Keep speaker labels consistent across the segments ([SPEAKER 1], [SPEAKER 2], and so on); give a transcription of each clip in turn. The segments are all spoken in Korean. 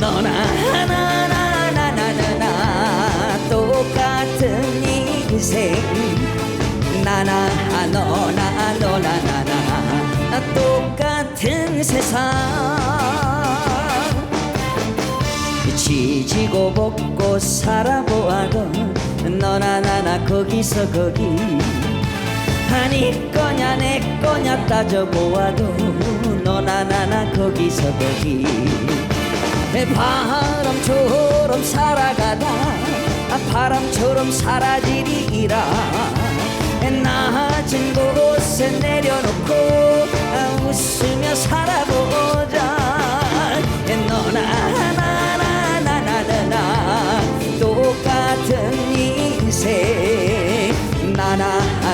[SPEAKER 1] 너나 나나나나나나 똑같은 인생. 나나 너 지지고 볶고 살아보아도 너나 나나 거기서 거기. 아니 거냐 내 거냐 따져보아도 너나 나나 거기서 거기. 바람처럼 살아가다 바람처럼 사라지리라. 낮은 곳에 내려놓고 웃으며 살아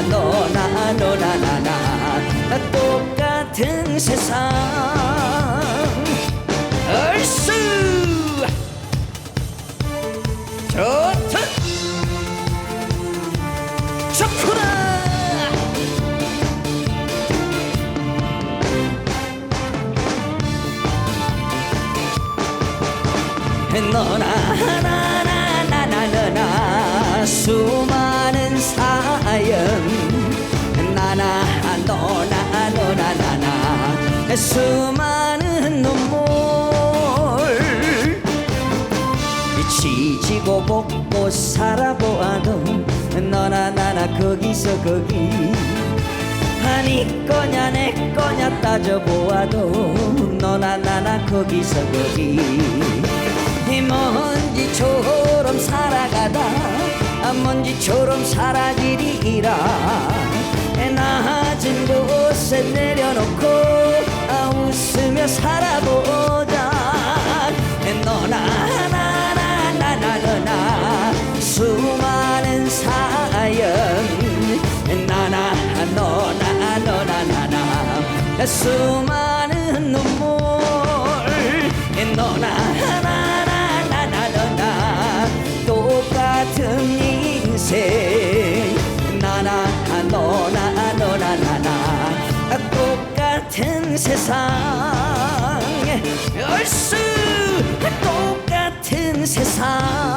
[SPEAKER 1] 너나 너나 나나 똑같은 세상. 얼쑤! 좋다. 좋구나. 너나 나나나나나나 수많은 눈물 지지고 볶고 살아보아도 너나 나나 거기서 거기. 아니 거냐 내 거냐 따져보아도 너나 나나 거기서 거기. 이 먼지처럼 살아가다 아, 먼지처럼 사라지리라. 낮 살아보자. 너나 나나 나나 너나. 수많은 사연. 나나 너나 너나 나나. 수많은 눈물. 너나 나나 나나 너나. 똑같은 인생. 나나 너나 너나 나나. 똑같은 세상. 별수. 똑같은 세상.